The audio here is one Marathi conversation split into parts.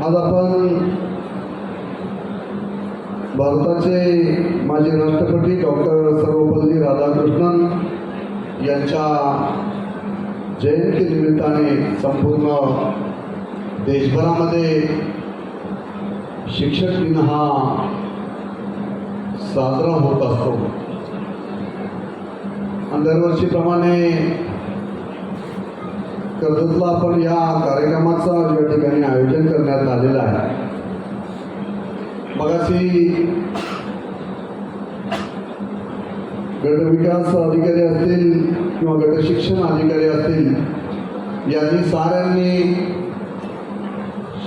आज आपण भारताचे माजी राष्ट्रपती डॉक्टर सर्वपल्ली राधाकृष्णन यांच्या जयंतीनिमित्ताने संपूर्ण देशभरामध्ये शिक्षक दिन हा साजरा होत असतो. आणि दरवर्षीप्रमाणे कर्जतला आपण या कार्यक्रमाचं या ठिकाणी आयोजन करण्यात आलेलं आहे. मगाशी गटविकास अधिकारी असतील किंवा गट शिक्षण अधिकारी असतील यांनी साऱ्यांनी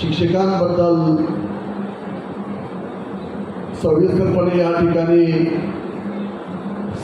शिक्षकांबद्दल सविस्तरपणे या ठिकाणी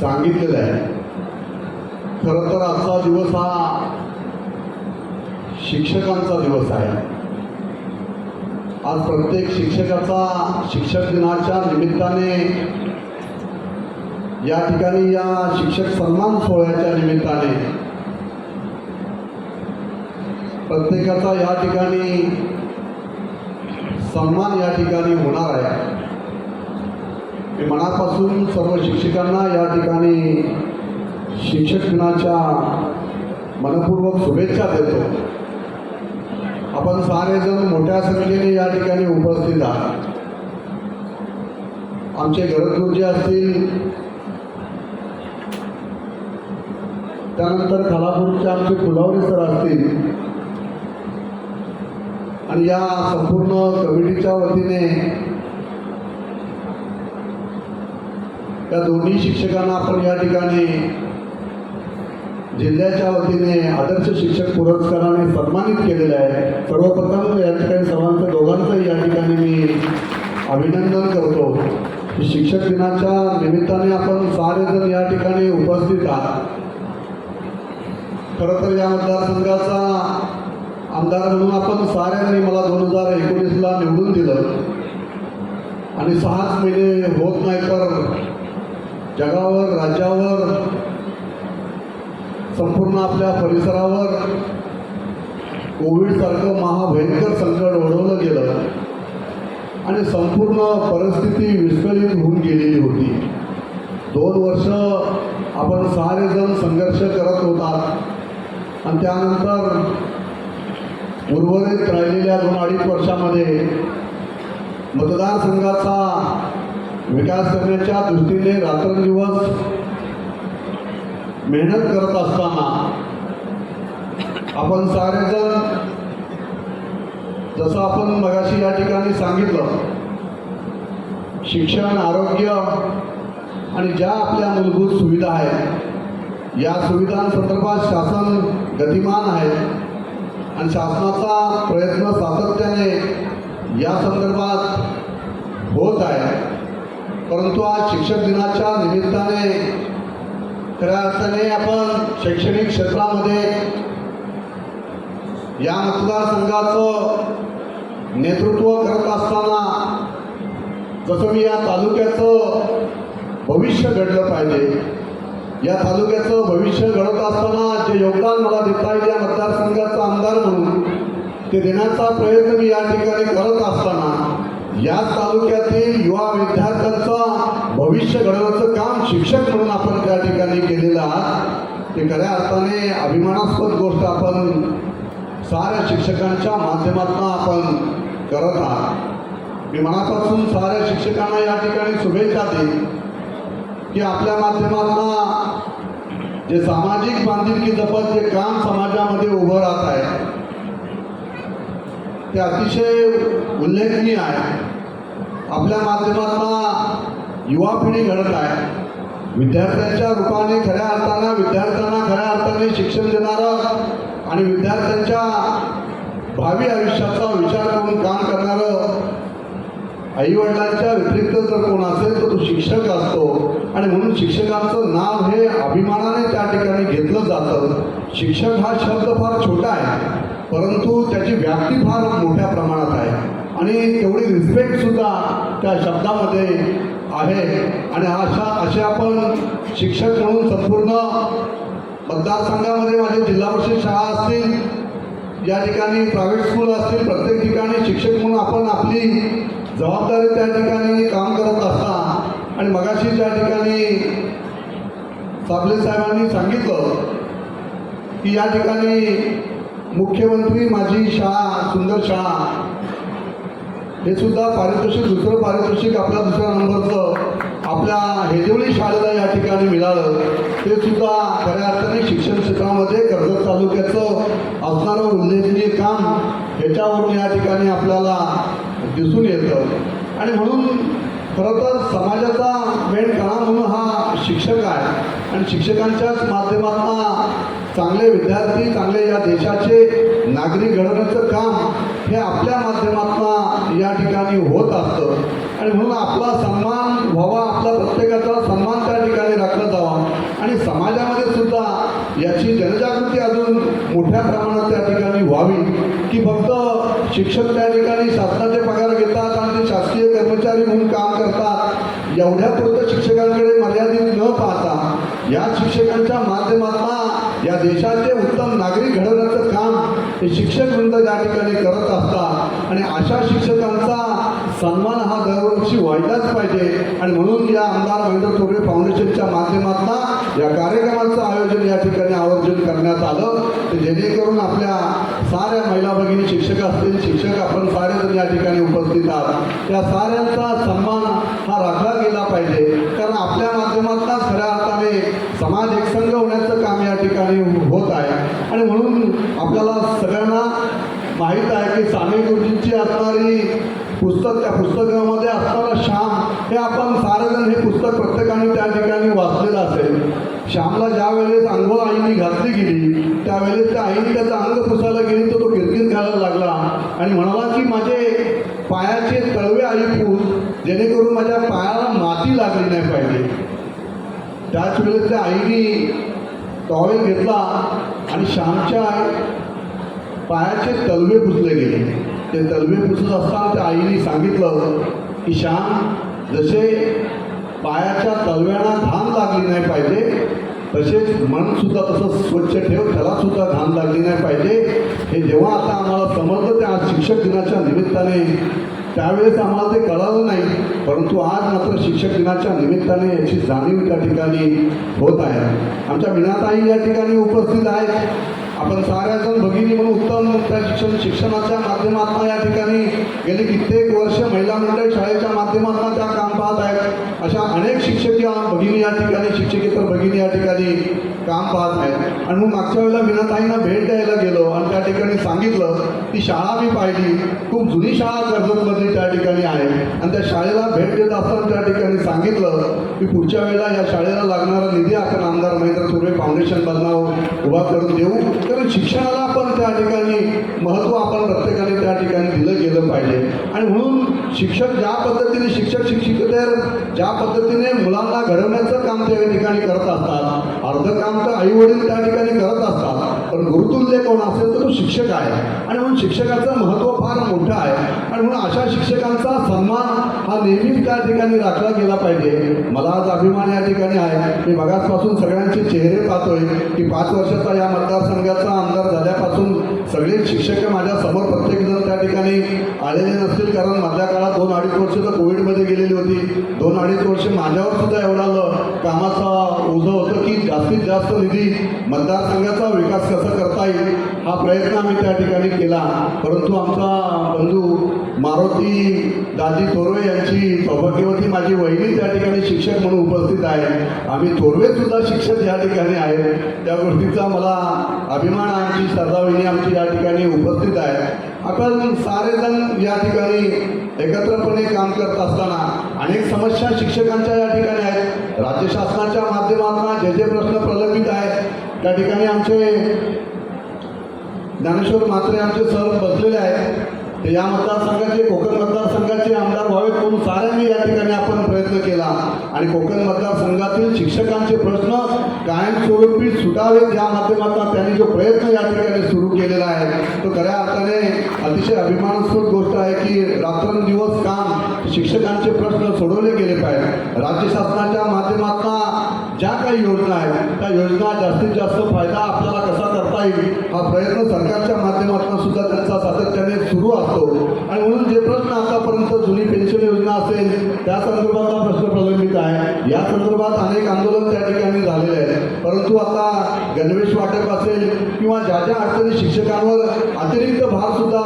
सांगितलेलं आहे. खरं तर आजचा दिवस हा शिक्षकांचा दिवस आहे. आज प्रत्येक शिक्षकाचा शिक्षक दिनाच्या निमित्ताने या ठिकाणी या शिक्षक सन्मान सोहळ्याच्या निमित्ताने प्रत्येकाचा या ठिकाणी सन्मान या ठिकाणी होणार आहे. मी मनापासून सर्व शिक्षकांना या ठिकाणी शिक्षक दिनाच्या मनपूर्वक शुभेच्छा देतो. आपण सारेजण मोठ्या संख्येने या ठिकाणी उपस्थित आहात. आमचे गरजगुरुजी असतील त्यानंतर खालापूरचे आमचे फुलावरी सर असतील आणि या संपूर्ण कमिटीच्या वतीने या दोन्ही शिक्षकांना आपण या ठिकाणी जिल्ह्याच्या वतीने आदर्श शिक्षक पुरस्काराने सन्मानित केलेलं आहे. सर्वप्रथम या ठिकाणी सर्वांचं दोघांचंही या ठिकाणी मी अभिनंदन करतो. की शिक्षक दिनाच्या निमित्ताने आपण सारेजण या ठिकाणी उपस्थित आहात. खरं तर या मतदारसंघाचा आमदार म्हणून आपण साऱ्यांनी मला दोन हजार एकोणीसला निवडून दिलं. आणि सहाच महिने होत नाही तर जगावर राज्यावर संपूर्ण आपल्या परिसरावर कोविडसारखं महाभयंकर संकट ओढवलं गेलं आणि संपूर्ण परिस्थिती विस्कळीत होऊन गेलेली होती. दोन वर्ष आपण सारेजण संघर्ष करत होतात आणि त्यानंतर उर्वरित राहिलेल्या दोन अडीच वर्षामध्ये मतदारसंघाचा विकास करण्याच्या दृष्टीने रात्रंदिवस मेहनत करत असताना आपण सारेजण जसं आपण मगाशी या ठिकाणी सांगितलं शिक्षण आरोग्य आणि ज्या आपल्या मूलभूत सुविधा आहेत या सुविधांसंदर्भात शासन गतिमान आहे आणि शासनाचा प्रयत्न सातत्याने या संदर्भात होत आहे. परंतु आज शिक्षक दिनाच्या निमित्ताने खऱ्या अर्थाने आपण शैक्षणिक क्षेत्रामध्ये या मतदारसंघाचं नेतृत्व करत असताना जसं मी या तालुक्याचं भविष्य घडलं पाहिजे या तालुक्याचं भविष्य घडत असताना जे योगदान मला देता येईल या मतदारसंघाचा आमदार म्हणून ते देण्याचा प्रयत्न मी या ठिकाणी करत असताना याच तालुक्यातील युवा विद्यार्थ्यांचं भविष्य घडवण्याचं काम शिक्षक म्हणून आपण त्या ठिकाणी केलेलं आहात. ते खऱ्या अर्थाने अभिमानास्पद गोष्ट आपण साऱ्या शिक्षकांच्या माध्यमातून आपण करत आहात. मी मनापासून साऱ्या शिक्षकांना या ठिकाणी शुभेच्छा देईन की आपल्या माध्यमातून जे सामाजिक बांधिलकी जपत जे काम समाजामध्ये उभं राहत आहे ते अतिशय उल्लेखनीय आहे. आपल्या माध्यमातून युवा पिढी घडत आहे. विद्यार्थ्यांच्या रूपाने खऱ्या अर्थानं विद्यार्थ्यांना खऱ्या अर्थाने शिक्षण देणारं आणि विद्यार्थ्यांच्या भावी आयुष्याचा विचार करून काम करणारं आईवडिलांच्या व्यतिरिक्त जर कोण असेल तर तो शिक्षक असतो. आणि म्हणून शिक्षकाचं नाव हे अभिमानाने त्या ठिकाणी घेतलं जातं. शिक्षक हा शब्द फार छोटा आहे. परंतु त्याची व्याप्ती फार मोठ्या प्रमाणात आहे. आणि तेवढी रिस्पेक्ट सुद्धा त्या शब्दामध्ये आहे. आणि अशा असे आपण शिक्षक म्हणून संपूर्ण मतदारसंघामध्ये माझे जिल्हा परिषद शाळा असतील या ठिकाणी प्रायव्हेट स्कूल असतील प्रत्येक ठिकाणी शिक्षक म्हणून आपण आपली जबाबदारी त्या ठिकाणी काम करत असता. आणि मगाशी त्या ठिकाणी साबले साहेबांनी सांगितलं की या ठिकाणी मुख्यमंत्री माझी शाळा सुंदर शाळा. हे सुद्धा पारितोषिक दुसरं पारितोषिक आपला दुसऱ्या नंबरचं आपल्या हेजवळी शाळेला या ठिकाणी मिळालं. ते सुद्धा खऱ्या अर्थाने शिक्षण क्षेत्रामध्ये कर्जत तालुक्याचं असणारं उल्लेखनीय काम ह्याच्यावरून या ठिकाणी आपल्याला दिसून येतं. आणि म्हणून खरं तर समाजाचा मेन कणा म्हणून हा शिक्षक आहे. आणि शिक्षकांच्याच माध्यमातून चांगले विद्यार्थी चांगले या देशाचे नागरिक घडवण्याचं काम हे आपल्या माध्यमातून या ठिकाणी होत असतं. आणि म्हणून आपला सन्मान व्हावा आपला प्रत्येकाचा सन्मान त्या ठिकाणी राखला जावा. आणि समाजामध्ये सुद्धा याची जनजागृती अजून मोठ्या प्रमाणात त्या ठिकाणी व्हावी की फक्त शिक्षक त्या ठिकाणी शासनाचे पगार घेतात आणि ते शासकीय कर्मचारी म्हणून काम करतात एवढ्या पुरतं शिक्षकांकडे मर्यादित न पाहता या शिक्षकांच्या माध्यमातून या देशाचे उत्तम नागरिक घडवण्याचं काम हे शिक्षक वृंद या ठिकाणी करत असतात. आणि अशा शिक्षकांचा सन्मान हा दरवर्षी व्हायलाच पाहिजे. आणि म्हणून या आमदार महेंद्र थोरवे फाउंडेशनच्या माध्यमातून या कार्यक्रमाचं आयोजन या ठिकाणी आवर्जून करण्यात आलं. तर जेणेकरून आपल्या साऱ्या महिला भगिनी शिक्षक असतील शिक्षक आपण सारेजण या ठिकाणी उपस्थित आहात. त्या साऱ्यांचा सन्मान हा राखला गेला पाहिजे. कारण आपल्या माध्यमातून खऱ्या अर्थाने समाज एकसंघ होण्याचं काम या ठिकाणी होत आहे. आणि म्हणून आपल्याला सगळ्यांना माहीत आहे की साने गुरुजींची असणारी पुस्तक त्या पुस्तकामध्ये असणारा श्याम हे आपण सारेजण हे पुस्तक प्रत्येकाने त्या ठिकाणी वाचलेलं असेल श्यामला ज्या वेळेस अंघोळ आईने घातली गेली त्यावेळेस त्या आईने त्याचं अंग पुसायला गेली तर तो किरकिर खायला लागला. आणि म्हणाला की माझे पायाचे तळवे आई पूस जेणेकरून माझ्या पायाला माती लागली नाही पाहिजे. त्याच वेळेस त्या आईने टॉवेल घेतला आणि श्यामच्या पायाचे तलवे पुसले गेले. ते तलवे पुसत असताना त्या आईने सांगितलं की श्याम जसे पायाच्या तलव्यांना घाण लागली नाही पाहिजे. तसेच मन सुद्धा तसं स्वच्छ ठेव त्याला सुद्धा घाण लागली नाही पाहिजे. हे जेव्हा आता आम्हाला समजलं त्या शिक्षक दिनाच्या निमित्ताने. त्यावेळेस आम्हाला ते कळालं नाही परंतु आज मात्र शिक्षक दिनाच्या निमित्ताने याची जाणीव त्या ठिकाणी होत आहे. आमच्या विनाताई या ठिकाणी उपस्थित आहेत. आपण साऱ्याजण भगिनी म्हणून उत्तम त्या शिक्षण शिक्षणाच्या माध्यमातून या ठिकाणी गेली कित्येक वर्ष. महिला मंडळ शाळेच्या माध्यमातून त्या काम पाहत आहेत. अशा अनेक शिक्षक या भगिनी या ठिकाणी शिक्षकेतर भगिनी या ठिकाणी काम पाहत आहेत. आणि मग मागच्या वेळेला विनाताईंना भेट द्यायला गेलो आणि त्या ठिकाणी सांगितलं ती शाळा मी पाहिली. खूप जुनी शाळा कर्जतमध्ये त्या ठिकाणी आहे. आणि त्या शाळेला भेट देत असताना त्या ठिकाणी सांगितलं की पुढच्या वेळेला या शाळेला लागणारा निधी आपण आमदार महेंद्र सुर्वे फाउंडेशन मधनं उभा करून देऊ. शिक्षणाला आपण त्या ठिकाणी महत्त्व आपण ठिकाणी दिलं गेलं पाहिजे. आणि म्हणून शिक्षक ज्या पद्धतीने शिक्षक शिक्षिकेतर ज्या पद्धतीने मुलांना घडवण्याचं काम त्या ठिकाणी करत असतात अर्ध काम तर आई वडील त्या ठिकाणी करत असतात पण गुरुतुल्य कोण असेल तर तो शिक्षक आहे. आणि म्हणून शिक्षकाचं महत्त्व फार मोठं आहे. आणि म्हणून अशा शिक्षकांचा सन्मान हा नेहमीच त्या ठिकाणी राखला गेला पाहिजे. मला आज अभिमान या ठिकाणी आहे. मी मगासपासून सगळ्यांचे चेहरे पाहतोय की पाच वर्षाचा या मतदारसंघाचा आमदार झाल्यापासून सगळे शिक्षक माझ्यासमोर प्रत्येक जण त्या ठिकाणी आलेले नसतील कारण माझ्या काळात दोन अडीच वर्ष तर कोविडमध्ये गेलेली होती. दोन अडीच वर्ष माझ्यावर सुद्धा एवढा कामाचा ओझं होतं की जास्तीत जास्त निधी मतदारसंघाचा विकास कसा करता येईल हा प्रयत्न आम्ही त्या ठिकाणी केला. परंतु आमचा बंधू मारुती दादी थोरवे यांची सौभाग्यवती माझी वहिनी त्या ठिकाणी शिक्षक म्हणून उपस्थित आहे. आम्ही थोरवे सुद्धा शिक्षक या ठिकाणी आहेत त्या गोष्टीचा मला अभिमान आमची सरदा वहिनी आमची या ठिकाणी उपस्थित आहे. आपण सारेजण या ठिकाणी एकत्रपणे काम करत असताना अनेक समस्या शिक्षकांच्या या ठिकाणी आहेत. राज्य शासनाच्या माध्यमातून जे जे प्रश्न प्रलंबित आहेत त्या ठिकाणी आमचे ज्ञानेश्वर म्हात्रे आमचे सर बसलेले आहेत. ते या मतदारसंघाचे कोकण मतदारसंघाचे आमदार व्हावेत म्हणून साऱ्यांनी या ठिकाणी आपण प्रयत्न केला आणि कोकण मतदारसंघातील शिक्षकांचे प्रश्न कायमस्वरूपी सुटावे या माध्यमातून त्यांनी जो प्रयत्न या ठिकाणी सुरू केलेला आहे तो खऱ्या अर्थाने अतिशय अभिमानास्पद गोष्ट आहे की रात्रंदिवस काम शिक्षकांचे प्रश्न सोडवले गेले पाहिजे. राज्य शासनाच्या माध्यमातून ज्या काही योजना आहेत त्या योजना जास्तीत जास्त फायदा आपल्याला कसा करता येईल हा प्रयत्न सरकारच्या माध्यमातून सुद्धा त्यांचा सातत्याने सुरू असतो. आणि म्हणून जे प्रश्न आतापर्यंत जुनी पेन्शन योजना असेल त्या संदर्भातला प्रश्न प्रलंबित आहे. या संदर्भात अनेक आंदोलन त्या ठिकाणी झालेले आहे परंतु आता गणवेश वाटप असेल किंवा ज्या ज्या अडचणी शिक्षकांवर अतिरिक्त भार सुद्धा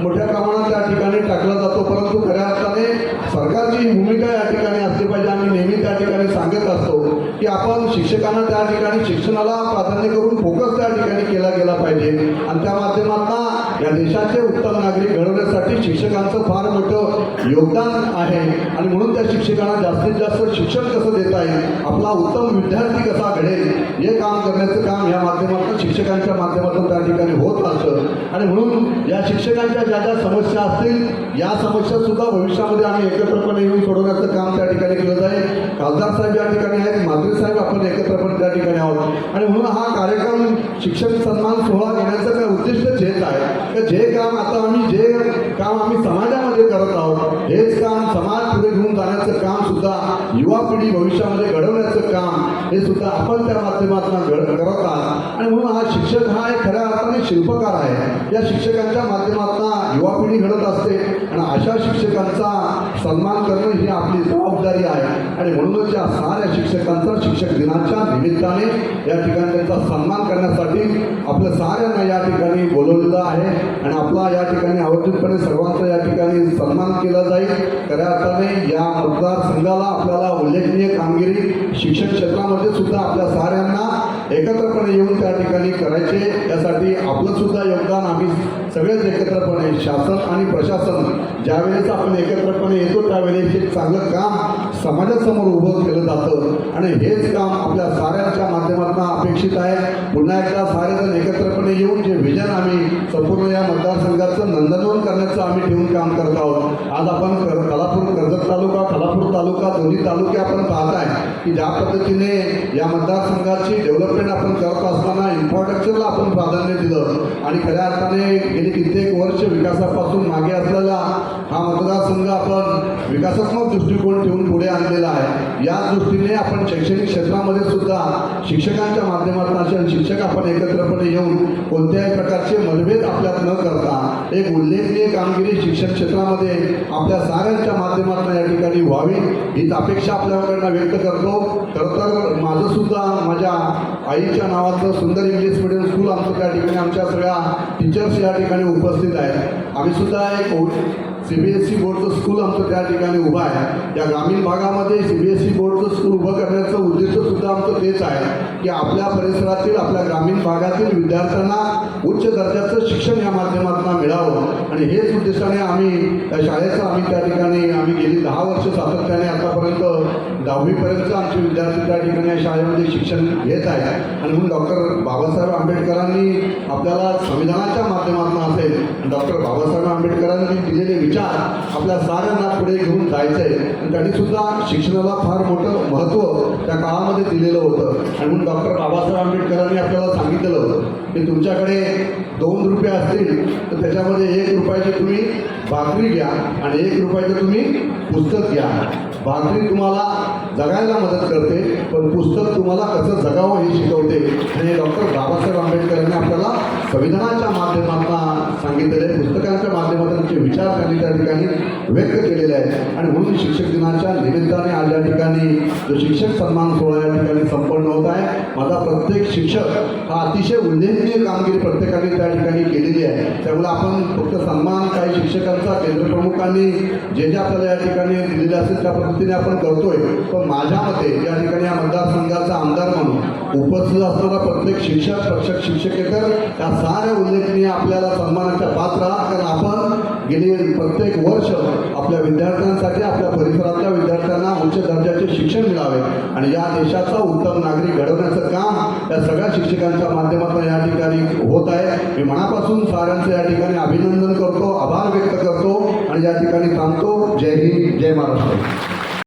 मोठ्या प्रमाणात त्या ठिकाणी टाकला जातो परंतु खऱ्या अर्थाने सरकारची भूमिका या ठिकाणी असली पाहिजे आम्ही नेहमी त्या ठिकाणी सांगत असतो की आपण शिक्षकांना त्या ठिकाणी शिक्षणाला प्राधान्य करून फोकस त्या ठिकाणी केला गेला पाहिजे. आणि त्या माध्यमातून या देशाचे उत्तम नागरिक घडवण्यासाठी शिक्षकांचं फार मोठं योगदान आहे. आणि म्हणून त्या शिक्षकांना जास्तीत जास्त शिक्षण कसं देता येईल? आपला उत्तम विद्यार्थी कसा घडेल? हे काम करण्याचं काम या माध्यमातून शिक्षकांच्या माध्यमातून त्या ठिकाणी होत असतं. आणि म्हणून या शिक्षकांच्या ज्या ज्या समस्या असतील या समस्या सुद्धा भविष्यामध्ये आम्ही एकत्रपणे येऊन सोडवण्याचं काम त्या ठिकाणी केलं जाईल. खासदार साहेब या ठिकाणी आहेत माधुरी साहेब आपण एकत्रपणे त्या ठिकाणी आहोत. आणि म्हणून हा कार्यक्रम शिक्षक सन्मान सोहळा घेण्याचं काय उद्दिष्ट हेच आहे तर जे काम आता आम्ही जे काम आम्ही समाजामध्ये करत आहोत हेच काम समाज पुढे घेऊन जाण्याचं काम सुद्धा युवा पिढी भविष्यामध्ये घडवण्याचं काम हे सुद्धा आपण त्या माध्यमातून घड करत आहात. आणि म्हणून हा शिक्षक हा एक खऱ्या अर्थाने शिल्पकार आहे. या शिक्षकांच्या माध्यमातून युवा पिढी घडत असते आणि अशा शिक्षकांचा सन्मान करणं ही आपली जबाबदारी आहे. आणि म्हणूनच या साऱ्या शिक्षकांचा शिक्षक दिनाच्या निमित्ताने या ठिकाणी त्यांचा सन्मान करण्यासाठी आपल्या साऱ्यांना या ठिकाणी बोलवलेलं आहे. आणि आपला या ठिकाणी आवर्जूनपणे सर्वांचा या ठिकाणी सन्मान केला जाईल. खऱ्या अर्थाने या मतदारसंघाला आपल्याला उल्लेखनीय कामगिरी शिक्षण क्षेत्रामध्ये सुद्धा आपल्या साऱ्यांना एकत्रपणे येऊन त्या ठिकाणी करायचे. यासाठी आपलं सुद्धा योगदान आम्ही सगळेच एकत्रपणे शासन आणि प्रशासन ज्यावेळेस आपण एकत्रपणे येतो त्यावेळेस एक चांगलं काम समाजासमोर उभं केलं जातं. आणि हेच काम आपल्या साऱ्यांच्या माध्यमातून अपेक्षित आहे. पुन्हा एकदा सारेजण एकत्रपणे येऊन जे विजन आम्ही संपूर्ण या मतदारसंघाचं नंदनवन करण्याचं आम्ही ठेवून काम करत आहोत. आज आपण कर कलापूर कर्जत तालुका कलापूर तालुका दोन्ही तालुके आपण पाहताय की ज्या पद्धतीने या मतदारसंघाची डेव्हलपमेंट आपण करत असताना इन्फ्रास्ट्रक्चरला आपण प्राधान्य दिलं. आणि खऱ्या अर्थाने गेली कित्येक वर्ष विकासापासून मागे असलेला हा मतदारसंघ आपण विकासात्मक दृष्टिकोन ठेवून पुढे आणलेला आहे. या दृष्टीने आपण शैक्षणिक क्षेत्रामध्ये सुद्धा शिक्षकांच्या माध्यमातून असेल शिक्षक आपण एकत्रपणे येऊन कोणत्याही प्रकारचे मतभेद आपल्यात न करता एक उल्लेखनीय कामगिरी शिक्षण क्षेत्रामध्ये आपल्या साऱ्यांच्या माध्यमातून या ठिकाणी व्हावी हीच अपेक्षा आपल्याकडनं व्यक्त करतो. खरं तर माझं सुद्धा माझ्या आईच्या नावाचं सुंदर इंग्लिश मिडियम स्कूल आमचं त्या ठिकाणी आमच्या सगळ्या टीचर्स या ठिकाणी उपस्थित आहेत. आम्ही सुद्धा एक सी बी एस सी बोर्डचं स्कूल आमचं त्या ठिकाणी उभं आहे. या ग्रामीण भागामध्ये सी बी एस सी बोर्डचं स्कूल उभं करण्याचं उद्दिष्ट सुद्धा आमचं तेच आहे की आपल्या परिसरातील आपल्या ग्रामीण भागातील विद्यार्थ्यांना उच्च दर्जाचं शिक्षण या माध्यमातून मिळावं. आणि हेच उद्देशाने आम्ही त्या शाळेचं आम्ही त्या ठिकाणी आम्ही गेली दहा वर्ष सातत्याने आतापर्यंत दहावीपर्यंत आमचे विद्यार्थी त्या ठिकाणी या शाळेमध्ये शिक्षण घेत आहे आणि म्हणून डॉक्टर बाबासाहेब आंबेडकरांनी आपल्याला संविधानाच्या माध्यमातून असेल डॉक्टर बाबासाहेब आंबेडकरांनी दिलेले विचार आपल्या साऱ्यांना पुढे घेऊन जायचं आणि त्यांनी सुद्धा शिक्षणाला फार मोठं महत्त्व त्या काळामध्ये दिलेलं होतं. आणि म्हणून डॉक्टर बाबासाहेब आंबेडकरांनी आपल्याला सांगितलेलं होतं की तुमच्याकडे दोन रुपये असतील तर त्याच्यामध्ये एक रुपयाची तुम्ही भाकरी घ्या आणि एक रुपयाचं तुम्ही पुस्तक घ्या. भाकरी तुम्हाला जगायला मदत करते पण पुस्तक तुम्हाला कसं जगावं हे शिकवते. आणि डॉक्टर बाबासाहेब आंबेडकरांनी आपल्याला संविधानाच्या माध्यमातून सांगितलेले पुस्तकांच्या माध्यमातून जे विचार त्यांनी त्या ठिकाणी व्यक्त केलेले आहेत. आणि म्हणून शिक्षक दिनाच्या निमित्ताने आज या ठिकाणी जो शिक्षक सन्मान सोहळा या ठिकाणी संपन्न होत आहे माझा प्रत्येक शिक्षक हा अतिशय उल्लेखनीय कामगिरी प्रत्येकाने त्या ठिकाणी केलेली आहे. त्यामुळे आपण फक्त सन्मान काही शिक्षकांचा केंद्र प्रमुखांनी जे जे आपल्याला या ठिकाणी दिलेले असेल त्या पद्धतीने आपण करतोय. पण माझ्या मते या ठिकाणी या मतदार उपस्थित असणारा प्रत्येक शिक्षक प्रशिक्षक शिक्षकेतर या साऱ्या उल्लेखनीय आपल्याला सन्मानाच्या पात्र आहात. कारण आपण गेली प्रत्येक वर्ष आपल्या विद्यार्थ्यांसाठी आपल्या परिसरातल्या विद्यार्थ्यांना उच्च दर्जाचे शिक्षण मिळावे. आणि या देशाचा उत्तम नागरिक घडवण्याचं काम या सगळ्या शिक्षकांच्या माध्यमातून या ठिकाणी होत आहे. मी मनापासून साऱ्यांचं या ठिकाणी अभिनंदन करतो आभार व्यक्त करतो आणि या ठिकाणी थांबतो. जय हिंद जय महाराष्ट्र.